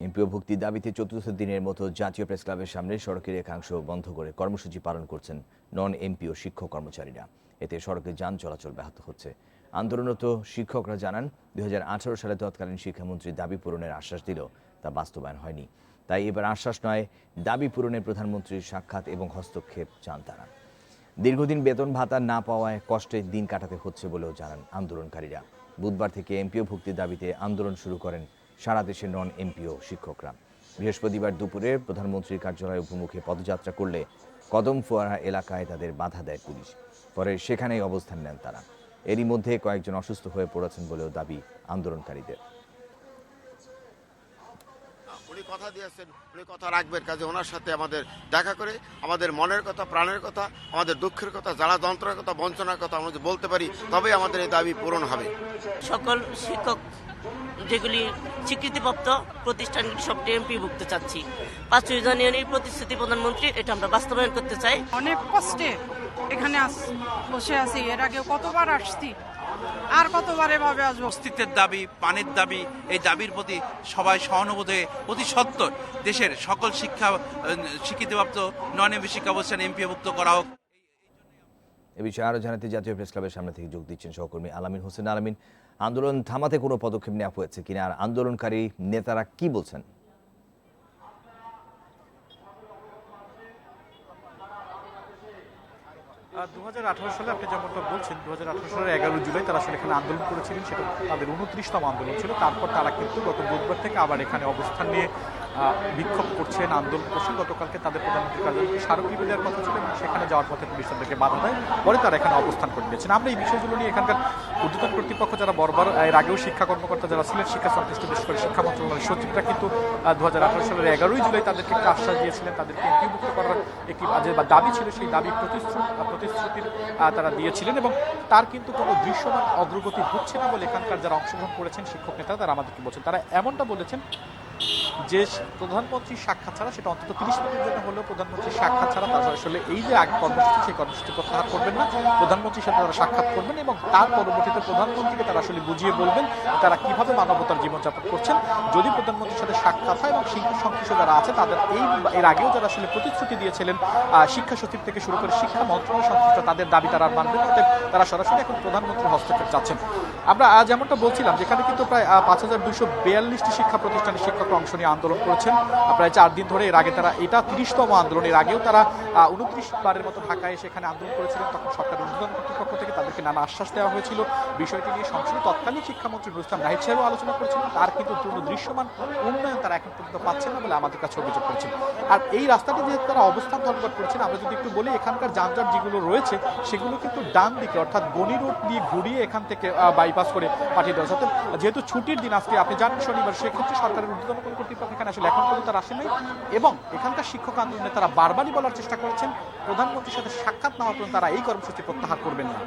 MPO ভুক্তির দাবিতে চতুর্থ দিনের মতো জাতীয় প্রেস ক্লাবের সামনে সড়কের একাংশ বন্ধ করে কর্মসূচি পালন করছেন নন এমপিও শিক্ষক কর্মচারীরা। এতে সড়কে যান চলাচল ব্যাহত হচ্ছে। আন্দোলনরত শিক্ষকরা জানান, দুই সালে তৎকালীন শিক্ষামন্ত্রী দাবি পূরণের আশ্বাস দিল, তা বাস্তবায়ন হয়নি। তাই এবার আশ্বাস নয়, দাবি পূরণে প্রধানমন্ত্রীর সাক্ষাৎ এবং হস্তক্ষেপ চান তারা। দীর্ঘদিন বেতন ভাতা না পাওয়ায় কষ্টে দিন কাটাতে হচ্ছে বলেও জানান আন্দোলনকারীরা। বুধবার থেকে এমপিও ভুক্তির দাবিতে আন্দোলন শুরু করেন সারা দেশের নন এমপিও শিক্ষকরা। বৃহস্পতিবার দুপুরে প্রধানমন্ত্রীর কার্যালয় উপমুখে পদযাত্রা করলে কদম ফোয়ারা এলাকায় তাদের বাধা দেয় পুলিশ। পরে সেখানেই অবস্থান নেন তারা। এরই মধ্যে কয়েকজন অসুস্থ হয়ে পড়েছেন বলেও দাবি আন্দোলনকারীদের। উনি কথা দিয়েছেন উনি কথা রাখবেন কাজে ওনার সাথে আমাদের দেখা করে আমাদের মনের কথা প্রাণের কথা আমাদের দুঃখের কথা জ্বালা যন্ত্রের কথা বঞ্চনার কথা আমরা যদি বলতে পারি তবেই আমাদের এই দাবি পূরণ হবে। সকল শিক্ষক যেগুলি স্বীকৃতিপ্রাপ্ত প্রতিষ্ঠানগুলি সবটি এমপিভুক্ত চাচ্ছি। পাঁচই জানুয়ারির প্রতিশ্রুতি প্রধানমন্ত্রী এটা আমরা বাস্তবায়ন করতে চাই। অনেক কষ্টে এখানে আস- বসে আছি। এর আগে কতবার আসছি? আর কতবার এভাবে আসব? অস্তিত্বের দাবি পানির দাবি এই দাবির প্রতি সবাই সহানুভূতি হয়ে অতি সত্তর। দেশের সকল শিক্ষা স্বীকৃতিপ্রাপ্ত নন এমপি শিক্ষা প্রতিষ্ঠান এমপিভুক্ত করা হোক। এ বিষয়ে আরও জানাতে জাতীয় প্রেস ক্লাবের সামনে থেকে যোগ দিচ্ছেন সহকর্মী আলামিন হোসেন। আলামিন, আন্দোলন থামাতে কোনো পদক্ষেপ নেওয়া হয়েছে কিনা? আর আন্দোলনকারী নেতারা কি বলছেন? দু সালে আপনি যেমনটা বলছেন দু হাজার আঠারো সালের এগারো জুলাই তারা আসলে এখানে আন্দোলন করেছিলেন, সেটা তাদের উনত্রিশতম আন্দোলন ছিল। তারপর তারা কিন্তু গত বুধবার থেকে আবার এখানে অবস্থান নিয়ে বিক্ষোভ করছেন, আন্দোলন করছেন। গতকালকে তাদের প্রধানমন্ত্রী কার্যালয়ে স্মারকলিপি দেওয়ার কথা ছিল এবং সেখানে যাওয়ার পথে পুলিশ তাদেরকে বাধা দেয়। পরে তারা এখানে অবস্থান করে নিয়েছেন। আমরা এই বিষয়গুলো নিয়ে এখানকার ঊর্ধ্বতন কর্তৃপক্ষ যারা বরবার, এর আগেও শিক্ষা কর্মকর্তা যারা ছিলেন, শিক্ষা সংশ্লিষ্ট বিশেষ করে শিক্ষা মন্ত্রণালয়ের সচিবরা কিন্তু দু হাজার আঠারো সালের এগারোই জুলাই তাদেরকে একটা আশ্বাস দিয়েছিলেন, তাদেরকে এমপিভুক্ত করার একটি যে দাবি ছিল, সেই দাবি প্রতিশ্রুতি প্রতিশ্রুতির তারা দিয়েছিলেন এবং তার কিন্তু কোনো দৃশ্যমান অগ্রগতি হচ্ছে না বলে এখানকার যারা অংশগ্রহণ করেছেন শিক্ষক নেতারা, তারা আমাদেরকে বলছেন। তারা এমনটা বলেছেন যে প্রধানমন্ত্রীর সাক্ষাৎ ছাড়া, সেটা অন্তত তিরিশ মিনিটের জন্য হলেও প্রধানমন্ত্রীর সাক্ষাৎ ছাড়া, তারা আসলে এই যে আগ কর্মসূচি, সেই কর্মসূচি প্রত্যাহার করবেন না। প্রধানমন্ত্রীর সাথে তারা সাক্ষাৎ করবেন এবং তার পরবর্তীতে প্রধানমন্ত্রীকে তারা আসলে বুঝিয়ে বলবেন তারা কীভাবে মানবতার জীবনযাপন করছেন। যদি প্রধানমন্ত্রীর সাথে সাক্ষাৎ হয় এবং শিক্ষা সংশ্লিষ্ট যারা আছে, তাদের এই এর আগেও যারা আসলে প্রতিশ্রুতি দিয়েছিলেন শিক্ষা সচিব থেকে শুরু করে শিক্ষা মন্ত্রণালয় সংশ্লিষ্ট তাদের দাবি তারা মানবেন অতএব তারা সরাসরি এখন প্রধানমন্ত্রীর হস্তক্ষেপ চাচ্ছেন। আমরা যেমনটা বলছিলাম, যেখানে কিন্তু প্রায় পাঁচ হাজার দুইশো বিয়াল্লিশটি শিক্ষা প্রতিষ্ঠানের শিক্ষকরা অংশ নিয়ে আন্দোলন করেছেন। প্রায় চার দিন ধরে এর আগে তারা এটা তিরিশতম আন্দোলন। এর আগেও তারা উনত্রিশ বারের মতো ঢাকায় এসে এখানে আন্দোলন করেছিলেন। তখন সরকারের উদ্বোধন কর্তৃপক্ষ থেকে তাদেরকে নানা আশ্বাস দেওয়া হয়েছিল। বিষয়টি নিয়ে সংসদে তৎকালীন শিক্ষামন্ত্রী রুস্তাম নাহিদ সাহেবও আলোচনা করেছিলেন। তার কিন্তু কোনো দৃশ্যমান উন্নয়ন তারা এখন পর্যন্ত পাচ্ছেন না বলে আমাদের কাছে অভিযোগ করেছেন। আর এই রাস্তাটি যেহেতু তারা অবস্থান ধর্মঘট করেছেন, আমরা যদি একটু বলি, এখানকার যানজট যেগুলো রয়েছে, সেগুলো কিন্তু ডান দিকে, অর্থাৎ গনি রোড দিয়ে ঘুরিয়ে এখান থেকে বাইপাস করে পাঠিয়ে দেওয়া যেহেতু ছুটির দিন আজকে, আপনি জানেন শনিবার, সেক্ষেত্রে সরকারের ঊর্ধ্বতন কোনো কর্তৃপক্ষ এখানে আসলে এখন পর্যন্ত তারা আসেন। এবং এখানকার শিক্ষক আন্দোলনে তারা বারবারই বলার চেষ্টা করেছেন, প্রধানমন্ত্রীর সাথে সাক্ষাৎ নেওয়ার পর্যন্ত তারা এই কর্মসূচি প্রত্যাহার করবেন না।